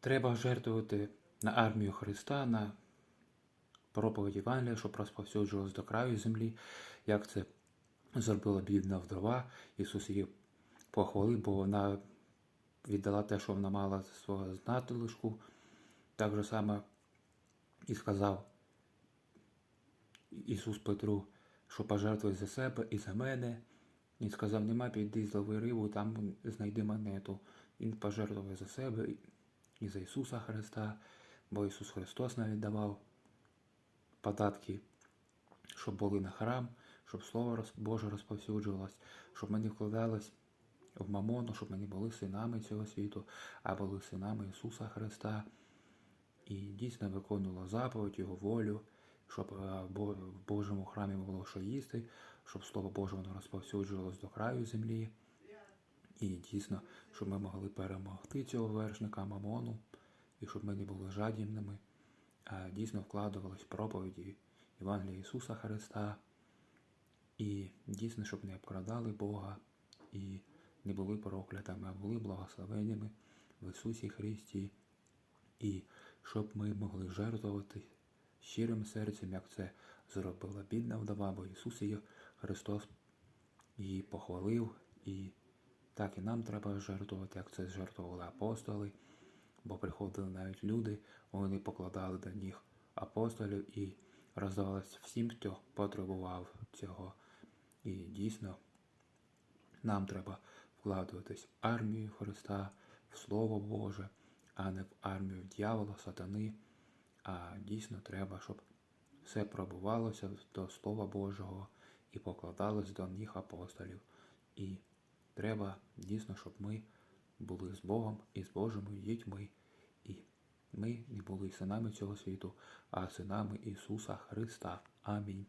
Треба жертвувати на армію Христа, на проповідь Євангелія, щоб розповсюджувалось до краю землі, як це зробила бідна вдова. Ісус її похвалив, бо вона віддала те, що вона мала свого знатилишку. Так же саме і сказав Ісус Петру, що пожертвуй за себе і за мене. Він сказав, нема піди злови рибу, там знайди монету. Він пожертвує за себе і за Ісуса Христа, бо Ісус Христос навіть давав податки, щоб були на храм, щоб Слово Боже розповсюджувалось, щоб ми не вкладались в мамону, щоб ми не були синами цього світу, а були синами Ісуса Христа. І дійсно виконувала заповідь, Його волю, щоб е, в Божому храмі було що їсти, щоб Слово Боже воно розповсюджувалось до краю землі. І дійсно, щоб ми могли перемогти цього вершника Мамону, і щоб ми не були жадібними, а дійсно вкладувались проповіді Євангелія Ісуса Христа, і дійсно, щоб не обкрадали Бога і не були проклятими, а були благословеннями в Ісусі Христі, і щоб ми могли жертвувати щирим серцем, як це зробила бідна вдова, бо Ісус її Христос її похвалив, і так і нам треба жертвувати, як це жертвували апостоли, бо приходили навіть люди, вони покладали до ніг апостолів і роздавалось всім, хто потребував цього. І дійсно нам треба вкладуватись в армію Христа, в Слово Боже, а не в армію дьявола, сатани. А дійсно треба, щоб все пробувалося до Слова Божого і покладалось до ніг апостолів. І треба дійсно, щоб ми були з Богом і з Божими дітьми. І ми не були синами цього світу, а синами Ісуса Христа. Амінь.